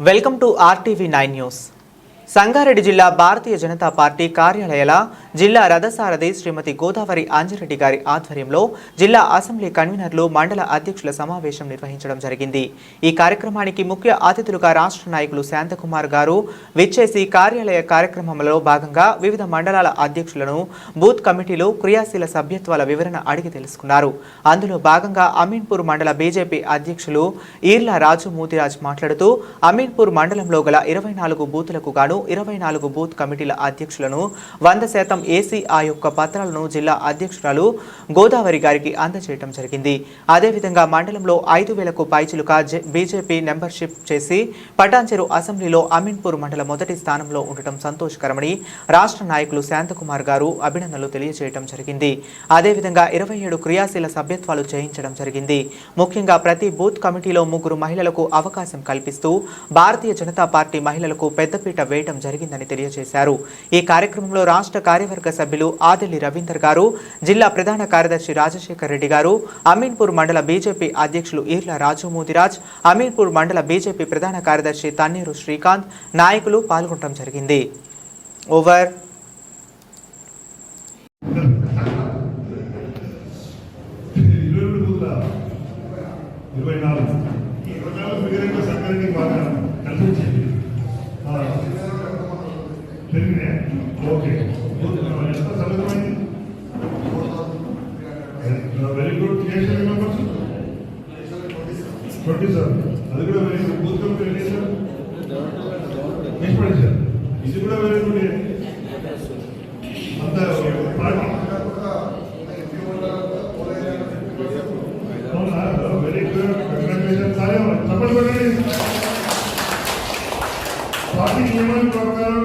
welcome to RTV nine news Sangareddy జిల్లా Bharatiya Janata party కార్యాలయాల జిల్లా రథసారథి శ్రీమతి గోదావరి ఆంజరెడ్డి గారి ఆధ్వర్యంలో జిల్లా అసెంబ్లీ కన్వీనర్లు మండల అధ్యక్షుల సమావేశం నిర్వహించడం జరిగింది. ఈ కార్యక్రమానికి ముఖ్య అతిథులుగా రాష్ట్ర నాయకులు శాంతకుమార్ గారు విచ్చేసి కార్యాలయ కార్యక్రమంలో భాగంగా వివిధ మండలాల అధ్యక్షులను బూత్ కమిటీలో క్రియాశీల సభ్యత్వాల వివరణ అడిగి తెలుసుకున్నారు. అందులో భాగంగా అమీన్పూర్ మండల బీజేపీ అధ్యక్షులు ఈర్ల రాజు మోతిరాజ్ మాట్లాడుతూ అమీన్పూర్ మండలంలో గల ఇరవై నాలుగు బూతులకు గాను ఇరవై నాలుగు బూత్ కమిటీల అధ్యక్షులను వంద శాతం ఏసీ ఆ యొక్క పత్రాలను జిల్లా అధ్యక్షురాలు గోదావరి గారికి అందజేయడం జరిగింది. అదేవిధంగా మండలంలో ఐదు వేలకు పైచులుగా బీజేపీ మెంబర్షిప్ చేసి పటాన్చెరు అసెంబ్లీలో అమీన్పూర్ మండల మొదటి స్థానంలో ఉండటం సంతోషకరమని రాష్ట్ర నాయకులు శాంతకుమార్ గారు అభినందనలు తెలియజేయడం జరిగింది. అదేవిధంగా ఇరవై ఏడు క్రియాశీల సభ్యత్వాలు చేయించడం జరిగింది. ముఖ్యంగా ప్రతి బూత్ కమిటీలో ముగ్గురు మహిళలకు అవకాశం కల్పిస్తూ భారతీయ జనతా పార్టీ మహిళలకు పెద్దపీట వేయడం జరిగిందని తెలియజేశారు. ఈ కార్యక్రమంలో రాష్ట్ర కార్యవర్గ సభ్యులు ఆదిలి రవీందర్ గారు జిల్లా ప్రధాన కార్యదర్శి రాజశేఖర్ రెడ్డి గారు అమీన్పూర్ మండల బీజేపీ అధ్యక్షులు ఈర్ల రాజు మోదిరాజ్ అమీన్పూర్ మండల బీజేపీ ప్రధాన కార్యదర్శి తన్నీరు శ్రీకాంత్ నాయకులు పాల్గొనడం జరిగింది. ఓవర్ ఇరవై నాలుగు. ఇరవై నాలుగు ఫిగర్ బాగా కలిసి ట్వంటీ అది కూడా వెరీ గుడ్ బూత్ కమిటీ ఎన్ని సార్. సార్. ఇది కూడా వెరీ గుడ్ అంత party very good congratulation sir చెప్పండి పార్టీ నియమాల ప్రకారం